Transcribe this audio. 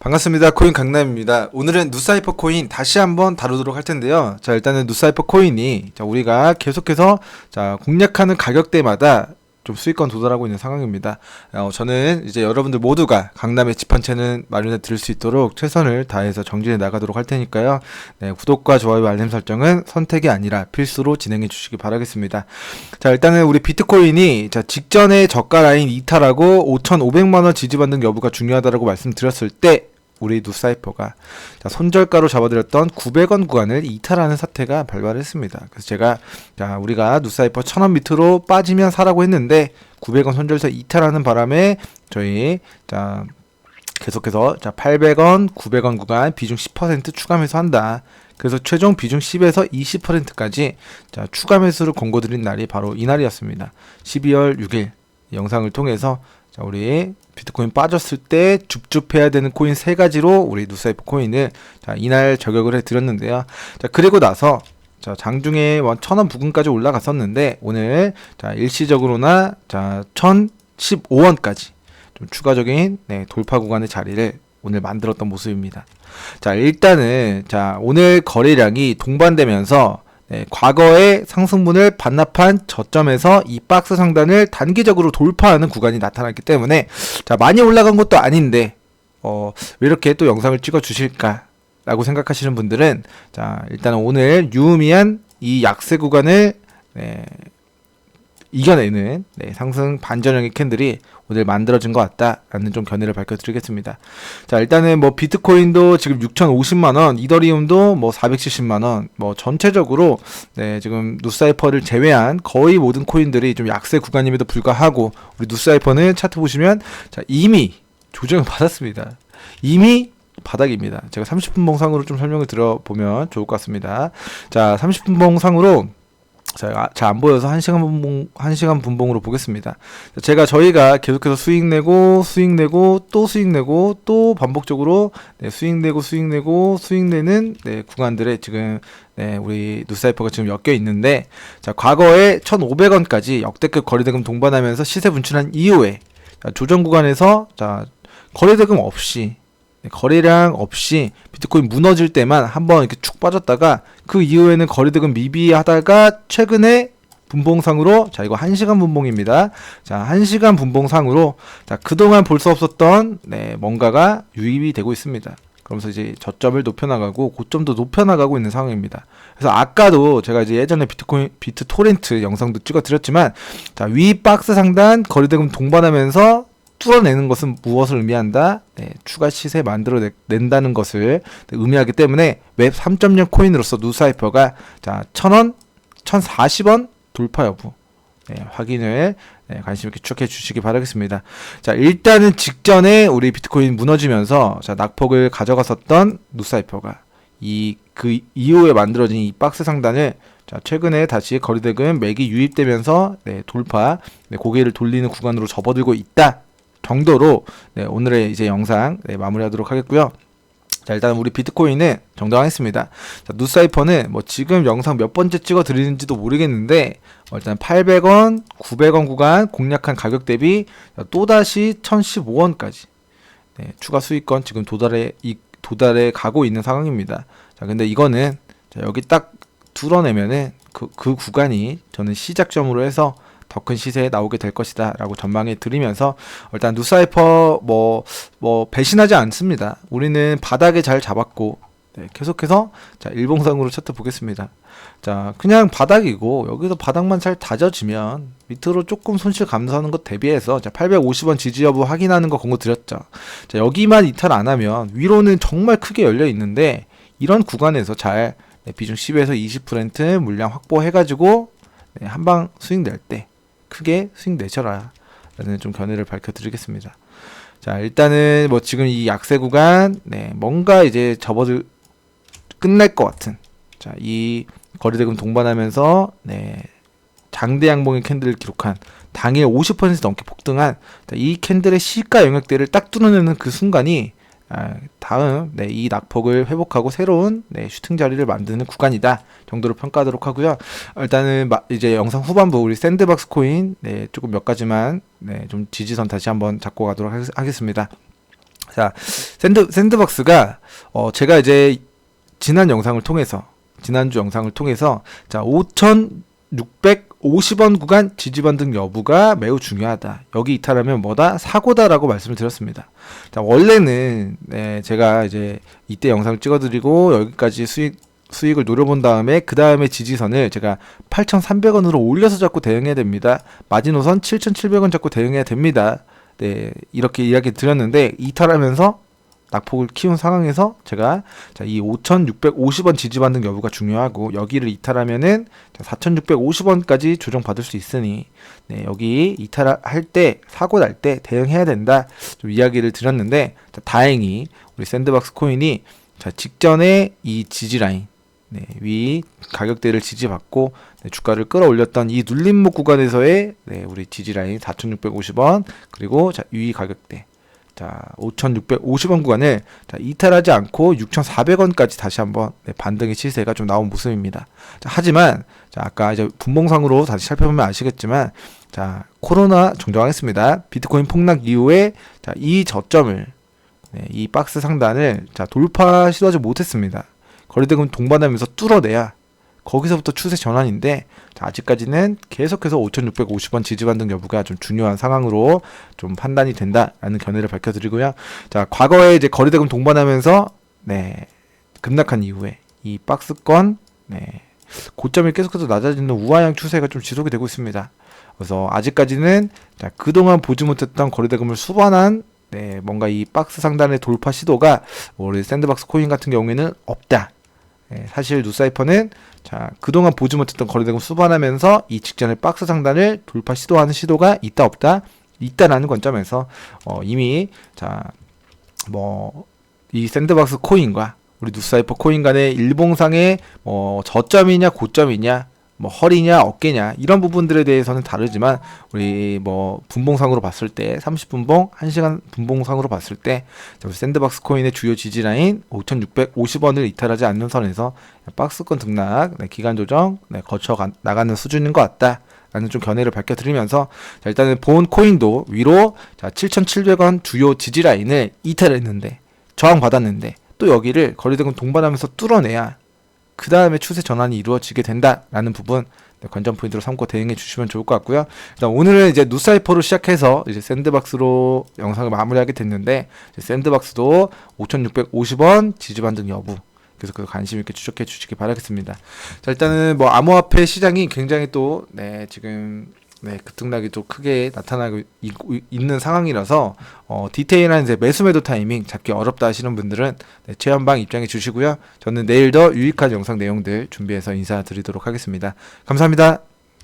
반갑습니다. 코인 강남입니다. 오늘은 누사이퍼 코인 다시 한번 다루도록 할 텐데요. 자, 일단은 누사이퍼 코인이 자, 우리가 계속해서 자, 공략하는 가격대마다 좀 수익권 도달하고 있는 상황입니다. 어, 저는 이제 여러분들 모두가 강남의 집한 채는 마련해 드릴 수 있도록 최선을 다해서 정진해 나가도록 할 테니까요. 네, 구독과 좋아요, 알림 설정은 선택이 아니라 필수로 진행해 주시기 바라겠습니다. 자, 일단은 우리 비트코인이 자, 직전에 저가 라인 이탈하고 5,500만 원 지지받는 여부가 중요하다라고 말씀드렸을 때 우리 누사이퍼가 자, 손절가로 잡아드렸던 900원 구간을 이탈하는 사태가 발발했습니다. 그래서 제가 자, 우리가 누사이퍼 1000원 밑으로 빠지면 사라고 했는데 900원 손절서 이탈하는 바람에 저희 자 계속해서 자 800원, 900원 구간 비중 10% 추가 매수한다. 그래서 최종 비중 10에서 20%까지 자 추가 매수를 권고드린 날이 바로 이날이었습니다. 12월 6일 영상을 통해서 자, 우리 비트코인 빠졌을 때 줍줍해야 되는 코인 세 가지로 우리 누사이프 코인을 자, 이날 저격을 해 드렸는데요. 자, 그리고 나서 자, 장중에 천원 부근까지 올라갔었는데 오늘 자, 일시적으로나 자, 1015원까지 좀 추가적인 네, 돌파 구간의 자리를 오늘 만들었던 모습입니다. 자, 일단은 자, 오늘 거래량이 동반되면서 네, 과거의 상승분을 반납한 저점에서 이 박스 상단을 단기적으로 돌파하는 구간이 나타났기 때문에 자 많이 올라간 것도 아닌데 어, 왜 이렇게 또 영상을 찍어 주실까 라고 생각하시는 분들은 자 일단 오늘 유의미한 이 약세 구간을 네, 이겨내는 네, 상승 반전형의 캔들이 오늘 만들어진 것 같다라는 좀 견해를 밝혀드리겠습니다. 자 일단은 뭐 비트코인도 지금 6,050만 원, 이더리움도 뭐 470만 원, 뭐 전체적으로 네 지금 누사이퍼를 제외한 거의 모든 코인들이 좀 약세 구간임에도 불구하고 우리 누사이퍼는 차트 보시면 자 이미 조정을 받았습니다. 이미 바닥입니다. 제가 30분 봉상으로 좀 설명을 드려보면 좋을 것 같습니다. 자, 30분 봉상으로 자, 안 보여서 1시간 분봉, 1시간 분봉으로 보겠습니다. 제가 저희가 계속해서 수익 내고, 수익 내고, 또 수익 내고, 또 반복적으로 네, 수익 내고, 수익 내고, 수익 내는 네, 구간들에 지금 네, 우리 누사이퍼가 지금 엮여 있는데, 자, 과거에 1,500원까지 역대급 거래대금 동반하면서 시세 분출한 이후에, 자, 조정 구간에서, 자, 거래대금 없이, 네, 거래량 없이 비트코인 무너질 때만 한번 이렇게 축 빠졌다가 그 이후에는 거래대금 미비하다가 최근에 분봉상으로 자 이거 1시간 분봉입니다. 자 1시간 분봉상으로 자 그동안 볼 수 없었던 네 뭔가가 유입이 되고 있습니다. 그러면서 이제 저점을 높여나가고 고점도 높여나가고 있는 상황입니다. 그래서 아까도 제가 이제 예전에 비트코인 비트 토렌트 영상도 찍어드렸지만 자 위 박스 상단 거래대금 동반하면서 뚫어내는 것은 무엇을 의미한다? 네, 추가 시세 만들어 낸다는 것을 의미하기 때문에 웹 3.0 코인으로서 누사이퍼가 자 1,000원, 1,040원 돌파 여부 네, 확인을 네, 관심 있게 추적해 주시기 바라겠습니다. 자 일단은 직전에 우리 비트코인 무너지면서 자 낙폭을 가져갔었던 누사이퍼가 이 그 이후에 만들어진 이 박스 상단을 자 최근에 다시 거리대금 맥이 유입되면서 네, 돌파 네, 고개를 돌리는 구간으로 접어들고 있다. 정도로 네, 오늘의 이제 영상 네, 마무리하도록 하겠고요. 자 일단 우리 비트코인은 정정하겠습니다. 자 누사이퍼는 뭐 지금 영상 몇 번째 찍어 드리는지도 모르겠는데 어, 일단 800원, 900원 구간 공략한 가격 대비 또다시 1015원까지 네, 추가 수익권 지금 도달해 이 도달해 가고 있는 상황입니다. 자 근데 이거는 자, 여기 딱 뚫어내면은 그, 그 구간이 저는 시작점으로 해서 더 큰 시세에 나오게 될 것이다 라고 전망해 드리면서 일단 누사이퍼 뭐, 뭐 배신하지 않습니다. 우리는 바닥에 잘 잡았고 네, 계속해서 자 일봉상으로 차트 보겠습니다. 자 그냥 바닥이고 여기서 바닥만 잘 다져지면 밑으로 조금 손실 감소하는 것 대비해서 자 850원 지지 여부 확인하는 거 권고 드렸죠. 자 여기만 이탈 안 하면 위로는 정말 크게 열려 있는데 이런 구간에서 잘 네, 비중 10에서 20% 물량 확보해가지고 네, 한방 수익 낼 때 크게 수익 내셔라 라는 좀 견해를 밝혀드리겠습니다. 자 일단은 뭐 지금 이 약세 구간 네 뭔가 이제 접어들 끝날 것 같은 자 이 거리대금 동반하면서 네 장대 양봉의 캔들을 기록한 당일 50% 넘게 폭등한 이 캔들의 시가 영역대를 딱 뚫어내는 그 순간이 아, 다음 네, 이 낙폭을 회복하고 새로운 네, 슈팅 자리를 만드는 구간이다 정도로 평가하도록 하고요. 일단은 이제 영상 후반부 우리 샌드박스 코인 네, 조금 몇 가지만 네, 좀 지지선 다시 한번 잡고 가도록 하겠습니다. 자, 샌드, 샌드박스가, 어, 제가 이제 지난 영상을 통해서, 지난주 영상을 통해서, 자, 5,650원 구간 지지반 등 여부가 매우 중요하다. 여기 이탈하면 뭐다? 사고다라고 말씀을 드렸습니다. 자, 원래는, 네, 제가 이제 이때 영상을 찍어드리고, 여기까지 수익, 수익을 노려본 다음에 그 다음에 지지선을 제가 8,300원으로 올려서 잡고 대응해야 됩니다. 마지노선 7,700원 잡고 대응해야 됩니다. 네, 이렇게 이야기 드렸는데 이탈하면서 낙폭을 키운 상황에서 제가 자, 이 5,650원 지지받는 여부가 중요하고 여기를 이탈하면은 4,650원까지 조정받을 수 있으니 네, 여기 이탈할 때 사고 날 때 대응해야 된다. 좀 이야기를 드렸는데 자, 다행히 우리 샌드박스 코인이 자, 직전에 이 지지 라인 네, 위 가격대를 지지받고 네, 주가를 끌어올렸던 이 눌림목 구간에서의 네, 우리 지지 라인 4,650원 그리고 자, 위 가격대 자 5,650원 구간을 자, 이탈하지 않고 6,400원까지 다시 한번 네, 반등의 시세가 좀 나온 모습입니다. 자, 하지만 자, 아까 이제 분봉상으로 다시 살펴보면 아시겠지만 자 코로나 정정하겠습니다. 비트코인 폭락 이후에 자, 이 저점을 네, 이 박스 상단을 자, 돌파 시도하지 못했습니다. 거래대금 동반하면서 뚫어내야 거기서부터 추세 전환인데 자, 아직까지는 계속해서 5,650원 지지반등 여부가 좀 중요한 상황으로 좀 판단이 된다라는 견해를 밝혀드리고요. 자 과거에 이제 거래대금 동반하면서 네 급락한 이후에 이 박스권 네 고점이 계속해서 낮아지는 우하향 추세가 좀 지속이 되고 있습니다. 그래서 아직까지는 자 그동안 보지 못했던 거래대금을 수반한 네 뭔가 이 박스 상단의 돌파 시도가 우리 샌드박스 코인 같은 경우에는 없다. 예, 사실 누사이퍼는 자 그동안 보지 못했던 거래대금 수반하면서 이 직전의 박스 상단을 돌파 시도하는 시도가 있다 없다 있다라는 관점에서 어, 이미 자뭐 이 샌드박스 코인과 우리 누사이퍼 코인 간의 일봉상의 뭐 저점이냐 고점이냐 뭐 허리냐 어깨냐 이런 부분들에 대해서는 다르지만 우리 뭐 분봉상으로 봤을 때 30분봉 1시간 분봉상으로 봤을 때 샌드박스 코인의 주요 지지 라인 5,650원을 이탈하지 않는 선에서 박스권 등락 네, 기간 조정 네, 거쳐 가, 나가는 수준인 것 같다. 라는 좀 견해를 밝혀드리면서 자, 일단은 본 코인도 위로 자 7,700원 주요 지지 라인을 이탈했는데 저항 받았는데 또 여기를 거래대금 동반하면서 뚫어내야 그 다음에 추세 전환이 이루어지게 된다라는 부분 네, 관전 포인트로 삼고 대응해 주시면 좋을 것 같고요. 일단 오늘은 이제 누사이퍼로 시작해서 이제 샌드박스로 영상을 마무리하게 됐는데 샌드박스도 5,650원 지지 반등 여부 그래서 그 관심 있게 추적해 주시기 바라겠습니다. 자 일단은 뭐 암호화폐 시장이 굉장히 또 네 지금 네, 급등락이 좀 크게 나타나고 있, 는 상황이라서 어, 디테일한 이제 매수 매도 타이밍 잡기 어렵다 하시는 분들은 네, 체험방 입장해 주시고요. 저는 내일 더 유익한 영상 내용들 준비해서 인사드리도록 하겠습니다. 감사합니다.